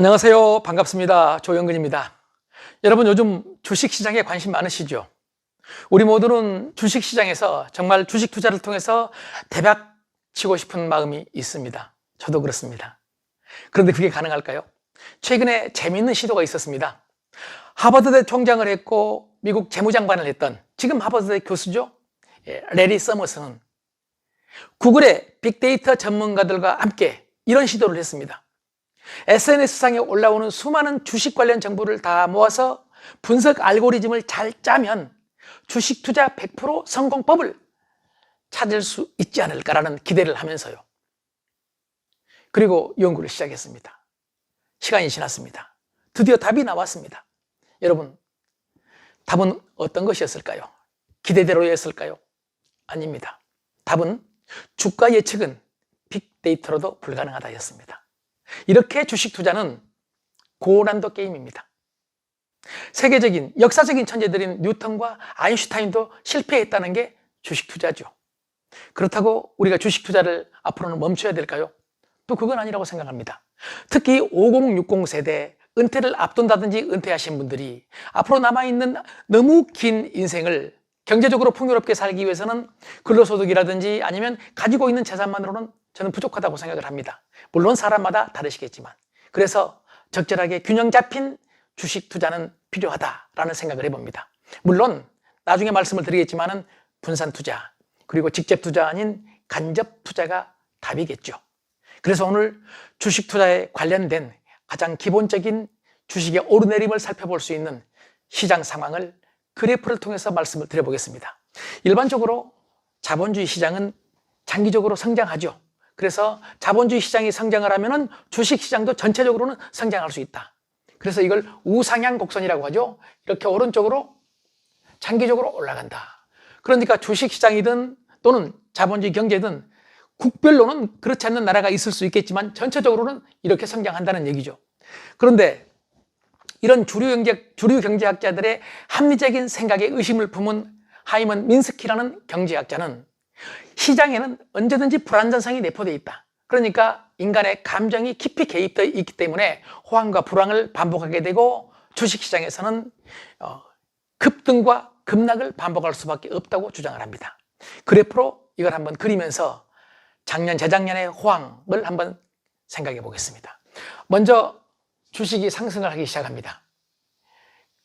안녕하세요. 반갑습니다. 조영근입니다. 여러분 요즘 주식 시장에 관심 많으시죠? 우리 모두는 주식 시장에서 정말 주식 투자를 통해서 대박 치고 싶은 마음이 있습니다. 저도 그렇습니다. 그런데 그게 가능할까요? 최근에 재미있는 시도가 있었습니다. 하버드대 총장을 했고 미국 재무장관을 했던 지금 하버드대 교수죠. 예, 레리 서머스는 구글의 빅데이터 전문가들과 함께 이런 시도를 했습니다. SNS상에 올라오는 수많은 주식 관련 정보를 다 모아서 분석 알고리즘을 잘 짜면 주식 투자 100% 성공법을 찾을 수 있지 않을까라는 기대를 하면서요. 그리고 연구를 시작했습니다. 시간이 지났습니다. 드디어 답이 나왔습니다. 여러분, 답은 어떤 것이었을까요? 기대대로였을까요? 아닙니다. 답은 주가 예측은 빅데이터로도 불가능하다였습니다. 이렇게 주식 투자는 고난도 게임입니다. 세계적인 역사적인 천재들인 뉴턴과 아인슈타인도 실패했다는 게 주식 투자죠. 그렇다고 우리가 주식 투자를 앞으로는 멈춰야 될까요? 또 그건 아니라고 생각합니다. 특히 5060 세대 은퇴를 앞둔다든지 은퇴하신 분들이 앞으로 남아있는 너무 긴 인생을 경제적으로 풍요롭게 살기 위해서는 근로소득이라든지 아니면 가지고 있는 재산만으로는 저는 부족하다고 생각을 합니다. 물론 사람마다 다르시겠지만. 그래서 적절하게 균형 잡힌 주식 투자는 필요하다라는 생각을 해봅니다. 물론 나중에 말씀을 드리겠지만 은 분산 투자 그리고 직접 투자 아닌 간접 투자가 답이겠죠. 그래서 오늘 주식 투자에 관련된 가장 기본적인 주식의 오르내림을 살펴볼 수 있는 시장 상황을 그래프를 통해서 말씀을 드려보겠습니다. 일반적으로 자본주의 시장은 장기적으로 성장하죠. 그래서 자본주의 시장이 성장을 하면은 주식 시장도 전체적으로는 성장할 수 있다. 그래서 이걸 우상향 곡선이라고 하죠. 이렇게 오른쪽으로 장기적으로 올라간다. 그러니까 주식 시장이든 또는 자본주의 경제든 국별로는 그렇지 않는 나라가 있을 수 있겠지만 전체적으로는 이렇게 성장한다는 얘기죠. 그런데 이런 주류 경제, 주류 경제학자들의 합리적인 생각에 의심을 품은 하이먼 민스키라는 경제학자는 시장에는 언제든지 불안전성이 내포되어 있다. 그러니까 인간의 감정이 깊이 개입되어 있기 때문에 호황과 불황을 반복하게 되고 주식시장에서는 어, 급등과 급락을 반복할 수밖에 없다고 주장을 합니다. 그래프로 이걸 한번 그리면서 작년, 재작년의 호황을 한번 생각해 보겠습니다. 먼저 주식이 상승을 하기 시작합니다.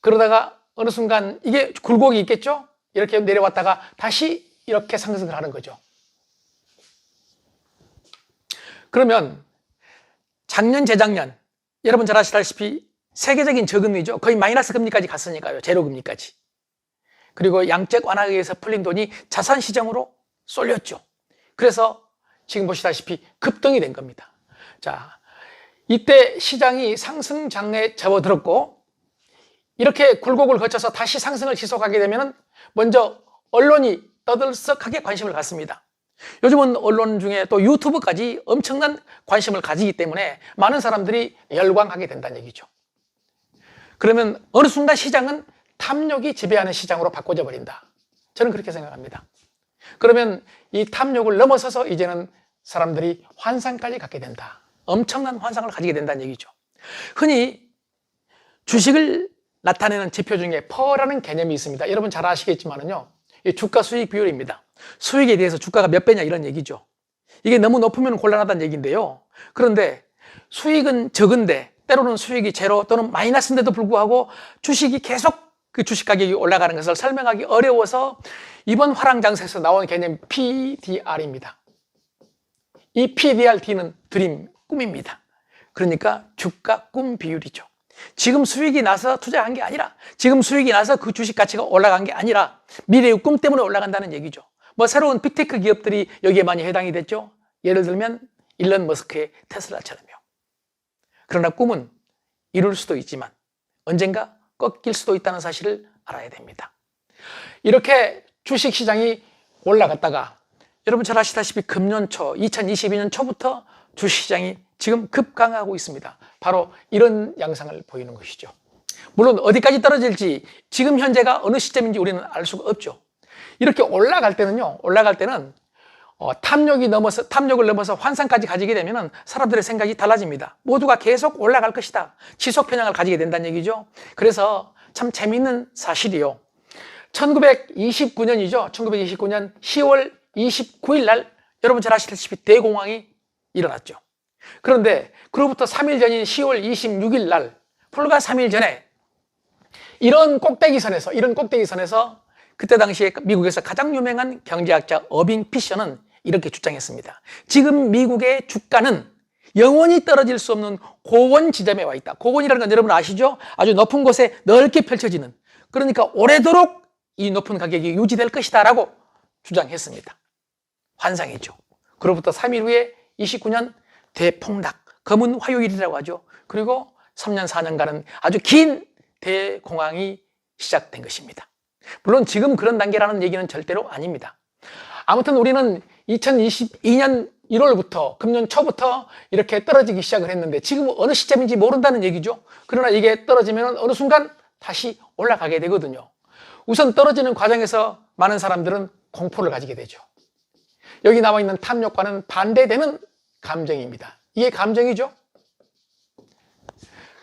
그러다가 어느 순간 이게 굴곡이 있겠죠? 이렇게 내려왔다가 다시 이렇게 상승을 하는 거죠. 그러면 작년, 재작년 여러분 잘 아시다시피 세계적인 저금리죠. 거의 마이너스 금리까지 갔으니까요. 제로 금리까지. 그리고 양적 완화에 의해서 풀린 돈이 자산 시장으로 쏠렸죠. 그래서 지금 보시다시피 급등이 된 겁니다. 자, 이때 시장이 상승 장에 접어들었고 이렇게 굴곡을 거쳐서 다시 상승을 지속하게 되면 먼저 언론이 떠들썩하게 관심을 갖습니다. 요즘은 언론 중에 또 유튜브까지 엄청난 관심을 가지기 때문에 많은 사람들이 열광하게 된다는 얘기죠. 그러면 어느 순간 시장은 탐욕이 지배하는 시장으로 바꿔져 버린다. 저는 그렇게 생각합니다. 그러면 이 탐욕을 넘어서서 이제는 사람들이 환상까지 갖게 된다. 엄청난 환상을 가지게 된다는 얘기죠. 흔히 주식을 나타내는 지표 중에 퍼라는 개념이 있습니다. 여러분 잘 아시겠지만은요. 주가 수익 비율입니다. 수익에 대해서 주가가 몇 배냐 이런 얘기죠. 이게 너무 높으면 곤란하다는 얘기인데요. 그런데 수익은 적은데 때로는 수익이 제로 또는 마이너스인데도 불구하고 주식이 계속 그 주식 가격이 올라가는 것을 설명하기 어려워서 이번 화랑장세에서 나온 개념 PDR입니다. 이 PDR-D는 드림, 꿈입니다. 그러니까 주가 꿈 비율이죠. 지금 수익이 나서 투자한 게 아니라 지금 수익이 나서 그 주식 가치가 올라간 게 아니라 미래의 꿈 때문에 올라간다는 얘기죠. 뭐 새로운 빅테크 기업들이 여기에 많이 해당이 됐죠. 예를 들면 일론 머스크의 테슬라처럼요. 그러나 꿈은 이룰 수도 있지만 언젠가 꺾일 수도 있다는 사실을 알아야 됩니다. 이렇게 주식 시장이 올라갔다가 여러분 잘 아시다시피 금년 초 2022년 초부터 주식 시장이 지금 급강하고 있습니다. 바로 이런 양상을 보이는 것이죠. 물론 어디까지 떨어질지 지금 현재가 어느 시점인지 우리는 알 수가 없죠. 이렇게 올라갈 때는요, 올라갈 때는 어, 탐욕이 넘어서 탐욕을 넘어서 환상까지 가지게 되면은 사람들의 생각이 달라집니다. 모두가 계속 올라갈 것이다. 지속 편향을 가지게 된다는 얘기죠. 그래서 참 재미있는 사실이요. 1929년이죠. 1929년 10월 29일 날 여러분 잘 아시다시피 대공황이 일어났죠. 그런데 그로부터 3일 전인 10월 26일 날 불과 3일 전에 이런 꼭대기선에서 이런 꼭대기선에서 그때 당시에 미국에서 가장 유명한 경제학자 어빙 피셔는 이렇게 주장했습니다. 지금 미국의 주가는 영원히 떨어질 수 없는 고원 지점에 와 있다. 고원이라는 건 여러분 아시죠? 아주 높은 곳에 넓게 펼쳐지는 그러니까 오래도록 이 높은 가격이 유지될 것이다 라고 주장했습니다. 환상이죠. 그로부터 3일 후에 29년 대폭락, 검은 화요일이라고 하죠. 그리고 3년, 4년간은 아주 긴 대공황이 시작된 것입니다. 물론 지금 그런 단계라는 얘기는 절대로 아닙니다. 아무튼 우리는 2022년 1월부터 금년 초부터 이렇게 떨어지기 시작을 했는데 지금 어느 시점인지 모른다는 얘기죠. 그러나 이게 떨어지면 어느 순간 다시 올라가게 되거든요. 우선 떨어지는 과정에서 많은 사람들은 공포를 가지게 되죠. 여기 나와 있는 탐욕과는 반대되는 감정입니다. 이게 감정이죠.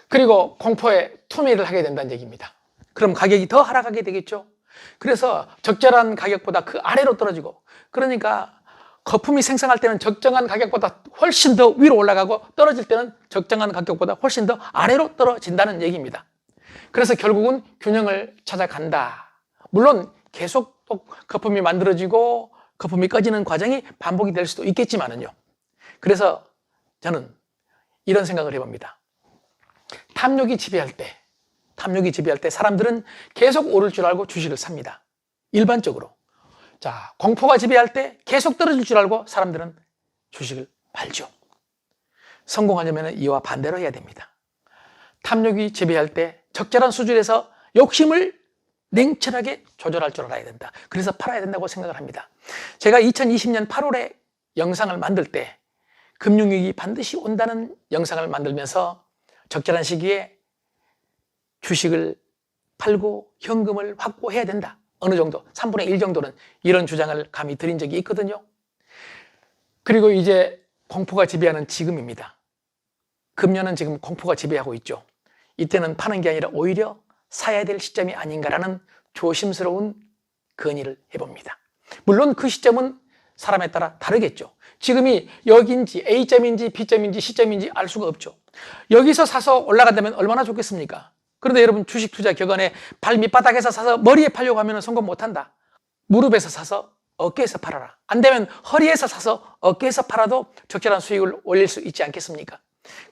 그리고 공포에 투매를 하게 된다는 얘기입니다. 그럼 가격이 더 하락하게 되겠죠. 그래서 적절한 가격보다 그 아래로 떨어지고 그러니까 거품이 생성할 때는 적정한 가격보다 훨씬 더 위로 올라가고 떨어질 때는 적정한 가격보다 훨씬 더 아래로 떨어진다는 얘기입니다. 그래서 결국은 균형을 찾아간다. 물론 계속 또 거품이 만들어지고 거품이 꺼지는 과정이 반복이 될 수도 있겠지만은요. 그래서 저는 이런 생각을 해봅니다. 탐욕이 지배할 때, 탐욕이 지배할 때 사람들은 계속 오를 줄 알고 주식을 삽니다. 일반적으로. 자, 공포가 지배할 때 계속 떨어질 줄 알고 사람들은 주식을 팔죠. 성공하려면 이와 반대로 해야 됩니다. 탐욕이 지배할 때 적절한 수준에서 욕심을 냉철하게 조절할 줄 알아야 된다. 그래서 팔아야 된다고 생각을 합니다. 제가 2020년 8월에 영상을 만들 때 금융위기 반드시 온다는 영상을 만들면서 적절한 시기에 주식을 팔고 현금을 확보해야 된다. 어느 정도, 3분의 1 정도는 이런 주장을 감히 드린 적이 있거든요. 그리고 이제 공포가 지배하는 지금입니다. 금년은 지금 공포가 지배하고 있죠. 이때는 파는 게 아니라 오히려 사야 될 시점이 아닌가라는 조심스러운 건의를 해봅니다. 물론 그 시점은 사람에 따라 다르겠죠. 지금이 여기인지 A점인지 B점인지 C점인지 알 수가 없죠. 여기서 사서 올라간다면 얼마나 좋겠습니까? 그런데 여러분 주식 투자 격언에 발 밑바닥에서 사서 머리에 팔려고 하면 성공 못한다. 무릎에서 사서 어깨에서 팔아라. 안 되면 허리에서 사서 어깨에서 팔아도 적절한 수익을 올릴 수 있지 않겠습니까?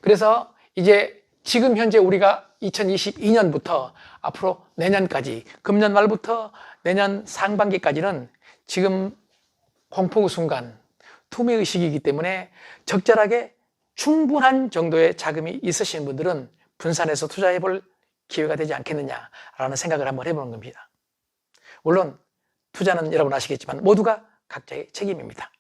그래서 이제 지금 현재 우리가 2022년부터 앞으로 내년까지 금년 말부터 내년 상반기까지는 지금 공포 순간 투매 의식이기 때문에 적절하게 충분한 정도의 자금이 있으신 분들은 분산해서 투자해 볼 기회가 되지 않겠느냐라는 생각을 한번 해보는 겁니다. 물론 투자는 여러분 아시겠지만 모두가 각자의 책임입니다.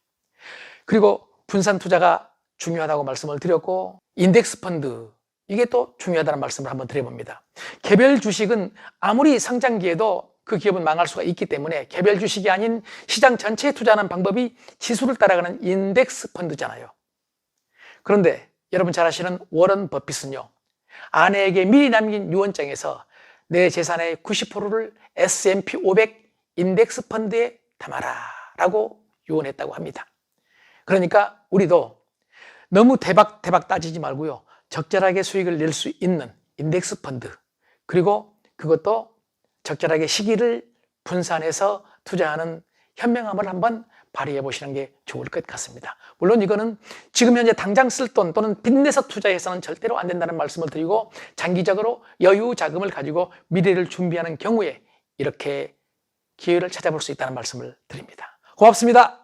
그리고 분산 투자가 중요하다고 말씀을 드렸고 인덱스 펀드 이게 또 중요하다는 말씀을 한번 드려봅니다. 개별 주식은 아무리 성장기에도 그 기업은 망할 수가 있기 때문에 개별 주식이 아닌 시장 전체에 투자하는 방법이 지수를 따라가는 인덱스 펀드잖아요. 그런데 여러분 잘 아시는 워런 버핏은요. 아내에게 미리 남긴 유언장에서 내 재산의 90%를 S&P 500 인덱스 펀드에 담아라 라고 유언했다고 합니다. 그러니까 우리도 너무 대박 대박 따지지 말고요. 적절하게 수익을 낼 수 있는 인덱스 펀드 그리고 그것도 적절하게 시기를 분산해서 투자하는 현명함을 한번 발휘해 보시는 게 좋을 것 같습니다. 물론 이거는 지금 현재 당장 쓸 돈 또는 빚내서 투자해서는 절대로 안 된다는 말씀을 드리고 장기적으로 여유 자금을 가지고 미래를 준비하는 경우에 이렇게 기회를 찾아볼 수 있다는 말씀을 드립니다. 고맙습니다.